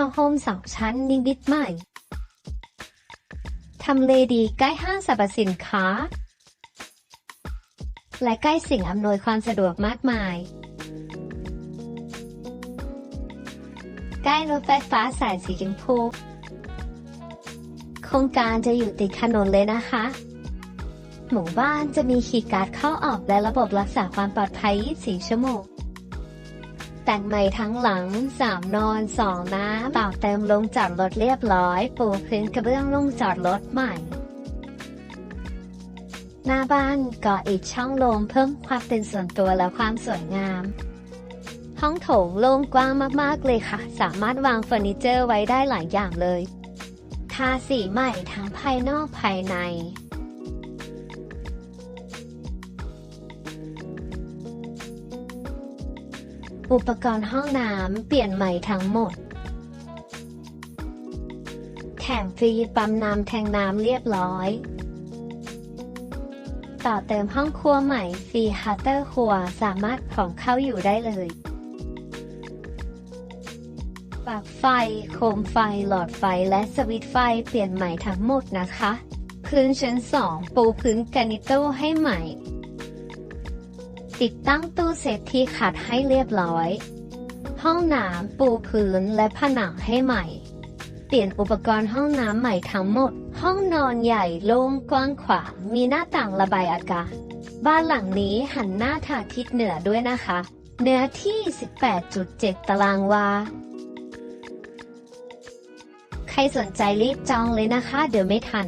าวน์โฮมสองชั้นนิดๆใหม่ ทำเลดีใกล้ห้างสรรพสินค้า และใกล้สิ่งอำนวยความสะดวกมากมาย ใกล้รถไฟฟ้าสายสีชมพูโครงการจะอยู่ติดถนนเลยนะคะ หมู่บ้านจะมีคีย์การ์ดเข้าออกและระบบรักษาความปลอดภัย 24 ชั่วโมง แต่งใหม่ทั้งหลัง 3 นอน 2 น้ำต่อเติมลงจอดรถเรียบร้อย ปูพื้นกระเบื้องลงจอดรถใหม่ หน้าบ้านก่ออีกช่องล่งเพิ่มความเป็นส่วนตัวและความสวยงาม ห้องโถงโล่งกว้างมากๆเลยค่ะ สามารถวางเฟอร์นิเจอร์ไว้ได้หลายอย่างเลย ทาสีใหม่ทั้งภายนอกภายใน อุปกรณ์ห้องน้ำเปลี่ยนใหม่ทั้งหมด แถมฟรีปั๊มน้ำแทงน้ำเรียบร้อย ต่อเติมห้องครัวใหม่ฟรีฮัตเตอร์ครัวสามารถของเข้าอยู่ได้เลยปลั๊กไฟ โคมไฟ หลอดไฟ และสวิตไฟเปลี่ยนใหม่ทั้งหมดนะคะ พื้นชั้น 2 ปูพื้นกานิโต้ให้ใหม่ ติดตั้งตู้เซฟที่ขัดให้เรียบร้อย ห้องน้ำปูพื้นและผนังให้ใหม่ เปลี่ยนอุปกรณ์ห้องน้ำใหม่ทั้งหมด ห้องนอนใหญ่โล่งกว้างขวางมีหน้าต่างระบายอากาศ บ้านหลังนี้หันหน้าทางทิศเหนือด้วยนะคะ เนื้อที่ 18.7 ตารางวา ใครสนใจรีบจองเลยนะคะ เดี๋ยวไม่ทัน